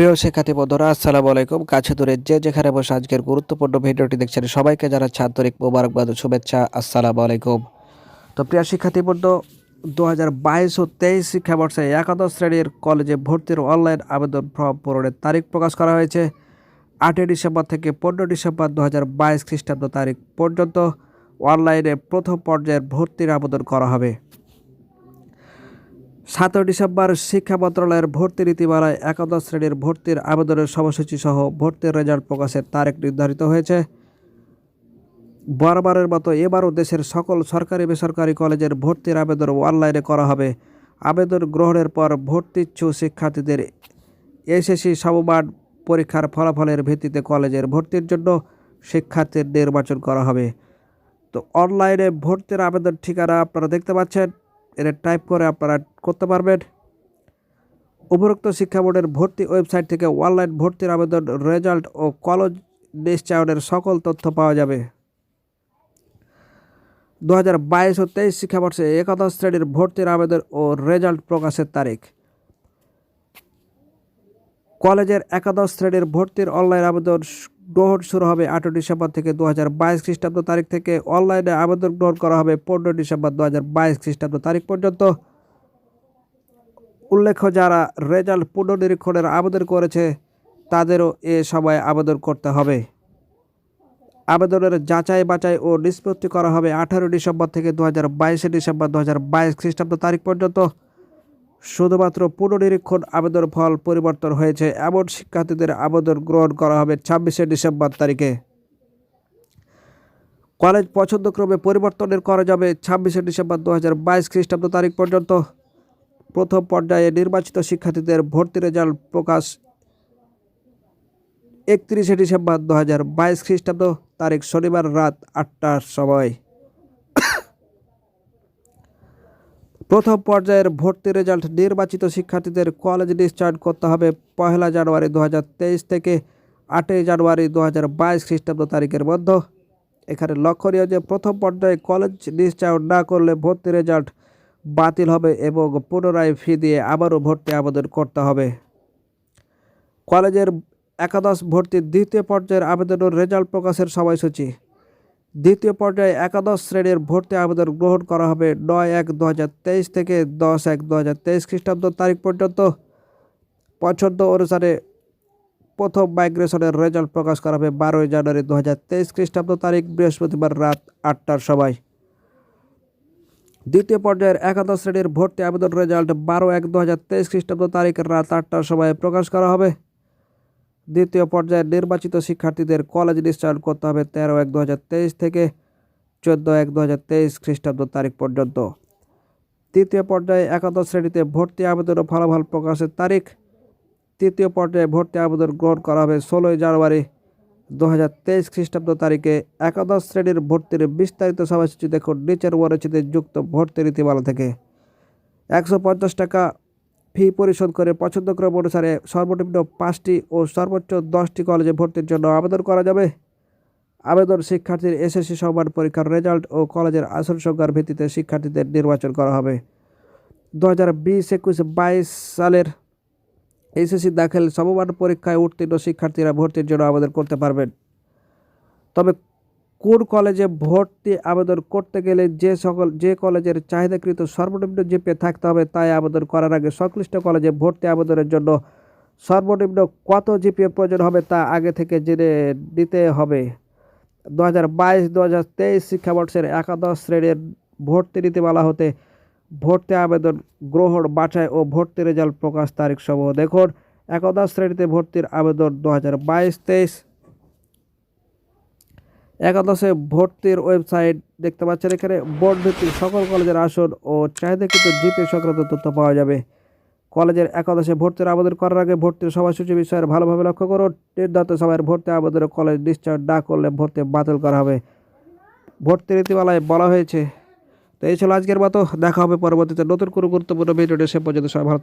প্রিয় শিক্ষার্থী বন্ধুরা, আসসালামু আলাইকুম। কাছে দূরে যে যেখানে বসে আজকের গুরুত্বপূর্ণ ভিডিওটি দেখছেন, সবাইকে জানাচ্ছি আন্তরিক মোবারকবাদ শুভেচ্ছা। আসসালামু আলাইকুম। তো প্রিয় শিক্ষার্থী বন্ধু দু হাজার বাইশ ও তেইশ শিক্ষাবর্ষে একাদশ শ্রেণির কলেজে ভর্তির অনলাইন আবেদন ফর্ম পূরণের তারিখ প্রকাশ করা হয়েছে। আটই ডিসেম্বর থেকে পনেরো ডিসেম্বর দু হাজার বাইশ খ্রিস্টাব্দ তারিখ পর্যন্ত অনলাইনে প্রথম পর্যায়ের ভর্তির আবেদন করা হবে। সাতই ডিসেম্বর শিক্ষা মন্ত্রণালয়ের ভর্তি নীতিমালায় একাদশ শ্রেণির ভর্তির আবেদনের সময়সূচি সহ ভর্তির রেজাল্ট প্রকাশের তারিখ নির্ধারিত হয়েছে। বরাবরের মতো এবারও দেশের সকল সরকারি বেসরকারি কলেজের ভর্তির আবেদন অনলাইনে করা হবে। আবেদন গ্রহণের পর ভর্তিচ্ছু শিক্ষার্থীদের এসএসসি সমমান পরীক্ষার ফলাফলের ভিত্তিতে কলেজের ভর্তির জন্য শিক্ষার্থীর নির্বাচন করা হবে। তো অনলাইনে ভর্তির আবেদন ঠিকানা আপনারা দেখতে পাচ্ছেন। এটা টাইপ করে আপনারা করতে পারবেন। উপরোক্ত শিক্ষা বোর্ডের ভর্তি ওয়েবসাইট থেকে অনলাইন ভর্তির আবেদন, রেজাল্ট ও কলেজ নিশ্চয়নের সকল তথ্য পাওয়া যাবে। দু হাজার বাইশ ও তেইশ শিক্ষাবর্ষে একাদশ শ্রেণির ভর্তির আবেদন ও রেজাল্ট প্রকাশের তারিখ। কলেজের একাদশ শ্রেণির ভর্তির অনলাইন আবেদন গ্রহণ শুরু হবে আঠেরো ডিসেম্বর থেকে দু হাজার বাইশ খ্রিস্টাব্দ তারিখ থেকে। অনলাইনে আবেদন গ্রহণ করা হবে পনেরো ডিসেম্বর দু হাজার বাইশ খ্রিস্টাব্দ তারিখ পর্যন্ত। উল্লেখ্য, যারা রেজাল্ট পুনর্নিরীক্ষণের আবেদন করেছে, তাদেরও এ সময় আবেদন করতে হবে। আবেদনের যাচাই বাছাই ও নিষ্পত্তি করা হবে আঠারো ডিসেম্বর থেকে দু হাজার বাইশে ডিসেম্বর দু হাজার বাইশ খ্রিস্টাব্দ তারিখ পর্যন্ত। শুধুমাত্র পুনর্নিরীক্ষণ আবেদন ফল পরিবর্তন হয়েছে, এমন শিক্ষার্থীদের আবেদন গ্রহণ করা হবে ছাব্বিশে ডিসেম্বর তারিখে। কলেজ পছন্দক্রমে পরিবর্তনের করা যাবে ছাব্বিশে ডিসেম্বর দু হাজার বাইশ খ্রিস্টাব্দ তারিখ পর্যন্ত। প্রথম পর্যায়ে নির্বাচিত শিক্ষার্থীদের ভর্তি রেজাল্ট প্রকাশ একত্রিশে ডিসেম্বর দু হাজার বাইশ খ্রিস্টাব্দ তারিখ শনিবার রাত আটটার সময়। প্রথম পর্যায়ের ভর্তি রেজাল্ট নির্বাচিত শিক্ষার্থীদের কলেজ ডিসচার্জ করতে হবে পয়লা জানুয়ারি দু হাজার তেইশ থেকে আটই জানুয়ারি দু হাজার বাইশ খ্রিস্টাব্দ তারিখের মধ্যে। এখানে লক্ষণীয় যে প্রথম পর্যায়ে কলেজ ডিসচার্জ না করলে ভর্তি রেজাল্ট বাতিল হবে এবং পুনরায় ফি দিয়ে আবারও ভর্তি আবেদন করতে হবে। কলেজের একাদশ ভর্তির দ্বিতীয় পর্যায়ের আবেদনের রেজাল্ট প্রকাশের সময়সূচি। দ্বিতীয় পর্যায়ে একাদশ শ্রেণির ভর্তি আবেদন গ্রহণ করা হবে নয় এক দু থেকে দশ এক দু খ্রিস্টাব্দ তারিখ পর্যন্ত। পছন্দ অনুসারে প্রথম মাইগ্রেশনের রেজাল্ট প্রকাশ করা হবে বারোই জানুয়ারি দু হাজার তেইশ খ্রিস্টাব্দ তারিখ, বৃহস্পতিবার রাত আটটার সময়। দ্বিতীয় পর্যায়ের একাদশ শ্রেণির ভর্তি আবেদন রেজাল্ট বারো এক দু খ্রিস্টাব্দ তারিখ, রাত আটটার সময় প্রকাশ করা হবে। দ্বিতীয় পর্যায়ের নির্বাচিত শিক্ষার্থীদের কলেজ ডিসচার্জ করতে হবে তেরো এক দু থেকে চোদ্দ এক দু খ্রিস্টাব্দ তারিখ পর্যন্ত। তৃতীয় পর্যায়ে একাদশ শ্রেণীতে ভর্তি আবেদন ও ফলাফল প্রকাশের তারিখ। তৃতীয় পর্যায়ে ভর্তি আবেদন গ্রহণ করা হবে ষোলোই জানুয়ারি দু হাজার তেইশ খ্রিস্টাব্দ তারিখে। একাদশ শ্রেণির ভর্তির বিস্তারিত সময়সূচি দেখুন নিচের ওয়ারচিতে যুক্ত ভর্তি নীতিমালা থেকে। একশো পঞ্চাশ টাকা ফি পরিশোধ করে পছন্দক্রম অনুসারে সর্বনিম্ন পাঁচটি ও সর্বোচ্চ দশটি কলেজে ভর্তির জন্য আবেদন করা যাবে। আবেদন শিক্ষার্থীর এসএসসি সমান পরীক্ষার রেজাল্ট ও কলেজের আসন সংখ্যার ভিত্তিতে শিক্ষার্থীদের নির্বাচন করা হবে। দু হাজার বিশ, একুশ, বাইশ সালের এসএসসি দাখিল সমমান পরীক্ষায় উত্তীর্ণ শিক্ষার্থীরা ভর্তির জন্য আবেদন করতে পারবেন। তবে কোন কলেজে ভর্তি আবেদন করতে গেলে যে সকল যে কলেজের চাহিদাকৃত সর্বনিম্ন জিপে থাকতে হবে তাই আবেদন করার আগে সংশ্লিষ্ট কলেজে ভর্তি আবেদনের জন্য সর্বনিম্ন কত জিপিএ প্রয়োজন হবে তা আগে থেকে জেনে নিতে হবে। দু হাজার বাইশ দু হাজার তেইশ শিক্ষাবর্ষের একাদশ শ্রেণির ভর্তি নীতিমালা হতে ভর্তি আবেদন গ্রহণ, বাছাই ও ভর্তি রেজাল্ট প্রকাশ তারিখ সমূহ। দেখুন, একাদশ শ্রেণীতে ভর্তির আবেদন দু হাজার বাইশ, তেইশ একাদশে ভর্তির ওয়েবসাইট দেখতে পাচ্ছেন এখানে বোর্ড ভিত্তিক সকল কলেজের আসন ও চাহিদাকৃত জিপে সংক্রান্ত তথ্য পাওয়া যাবে। কলেজের একাদশে ভর্তির আবেদন করার আগে ভর্তির সময়সূচি বিষয়ে ভালোভাবে লক্ষ্য করুন। নির্ধারিত সময়ের ভর্তি আবেদনে কলেজ ডিসচার্জ না করলে ভর্তি বাতিল করা হবে। ভর্তি নীতিমালায় বলা হয়েছে। তো এই ছিল আজকের মতো। দেখা হবে পরবর্তীতে নতুন কোনো গুরুত্বপূর্ণ ভিডিওটি সে পর্যন্ত সবাই ভালো।